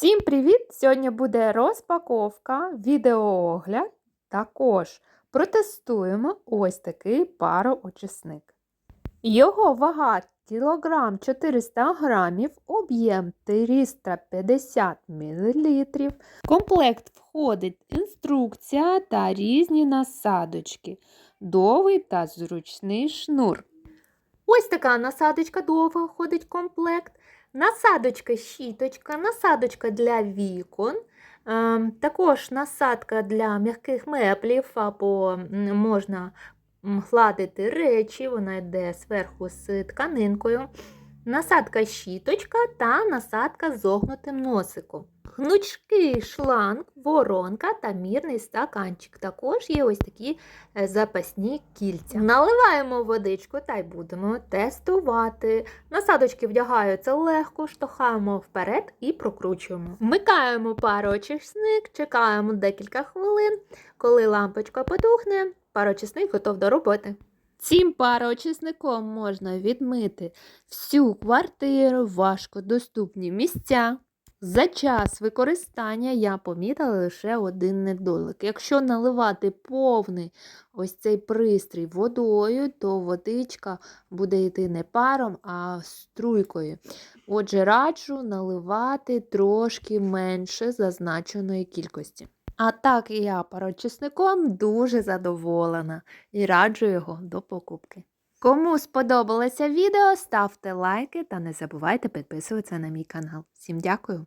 Всім привіт! Сьогодні буде розпаковка, відеоогляд. Також протестуємо ось такий пароочисник. Його вага кілограм 400 грамів, об'єм 350 мл. В комплект входить інструкція та різні насадочки, довгий та зручний шнур. Ось така насадочка довга входить в комплект. Насадочка щіточка, насадочка для вікон, ем, також насадка для м'яких меблів, або можна гладити речі, вона йде зверху з тканинкою. Насадка щіточка та насадка з зогнутим носиком. Гнучкий шланг, воронка та мірний стаканчик. Також є ось такі е, запасні кільця. Наливаємо водичку та й будемо тестувати. Насадочки вдягаються легко, штовхаємо вперед і прокручуємо. Вмикаємо пароочисник, чекаємо декілька хвилин. Коли лампочка потухне, пароочисник готов до роботи. Цим пароочисником можна відмити всю квартиру, важкодоступні місця. За час використання я помітила лише один недолик. Якщо наливати повний ось цей пристрій водою, то водичка буде йти не паром, а струйкою. Отже, раджу наливати трошки менше зазначеної кількості. А так я парочисником дуже задоволена і раджу його до покупки. Кому сподобалося відео, ставте лайки та не забувайте підписуватися на мій канал. Всім дякую!